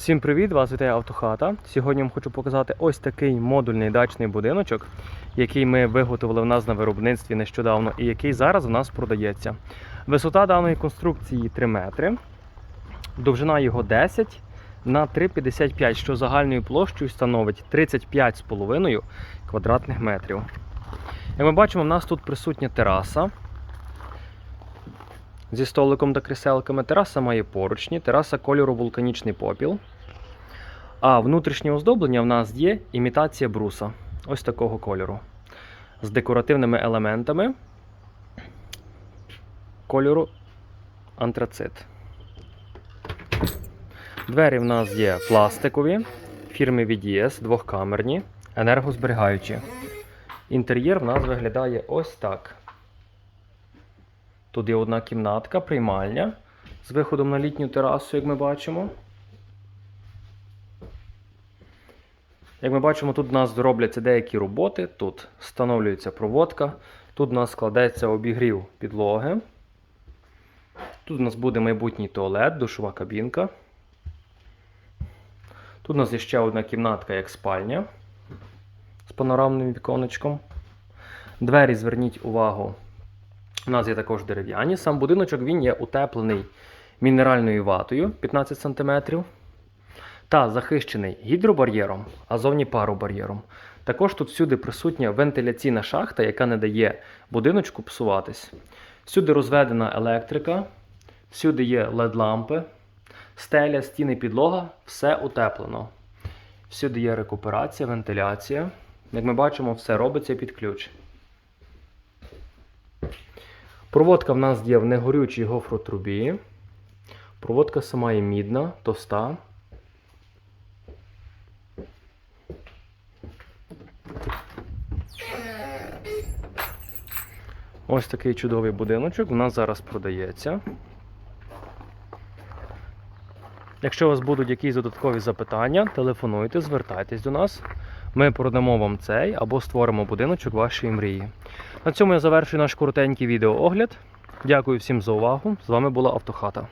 Всім привіт! Вас вітає Автохата. Сьогодні вам хочу показати ось такий модульний дачний будиночок, який ми виготовили в нас на виробництві нещодавно і який зараз у нас продається. Висота даної конструкції 3 метри, довжина його 10 на 3,55, що загальною площею становить 35,5 квадратних метрів. Як ми бачимо, в нас тут присутня тераса. Зі столиком та кріселками тераса має поручні, тераса кольору вулканічний попіл. А внутрішнє оздоблення в нас є імітація бруса. Ось такого кольору. З декоративними елементами кольору антрацит. Двері в нас є пластикові, фірми VDS, двохкамерні, енергозберігаючі. Інтер'єр в нас виглядає ось так. Тут є одна кімнатка, приймальня з виходом на літню терасу, як ми бачимо. Як ми бачимо, тут у нас робляться деякі роботи. Тут встановлюється проводка, тут у нас складається обігрів підлоги. Тут у нас буде майбутній туалет, душова кабінка. Тут у нас є ще одна кімнатка, як спальня з панорамним віконечком. Двері, зверніть увагу, у нас є також дерев'яні. Сам будиночок він є утеплений мінеральною ватою 15 см та захищений гідробар'єром, а зовні паробар'єром. Також тут всюди присутня вентиляційна шахта, яка не дає будиночку псуватись. Всюди розведена електрика, всюди є LED-лампи, стеля, стіни, підлога, все утеплено. Всюди є рекуперація, вентиляція. Як ми бачимо, все робиться під ключ. Проводка в нас є в негорючій гофротрубі. Проводка сама є мідна, товста. Ось такий чудовий будиночок у нас зараз продається. Якщо у вас будуть якісь додаткові запитання, телефонуйте, звертайтесь до нас. Ми продамо вам цей або створимо будиночок вашої мрії. На цьому я завершую наш коротенький відеоогляд. Дякую всім за увагу. З вами була Автохата.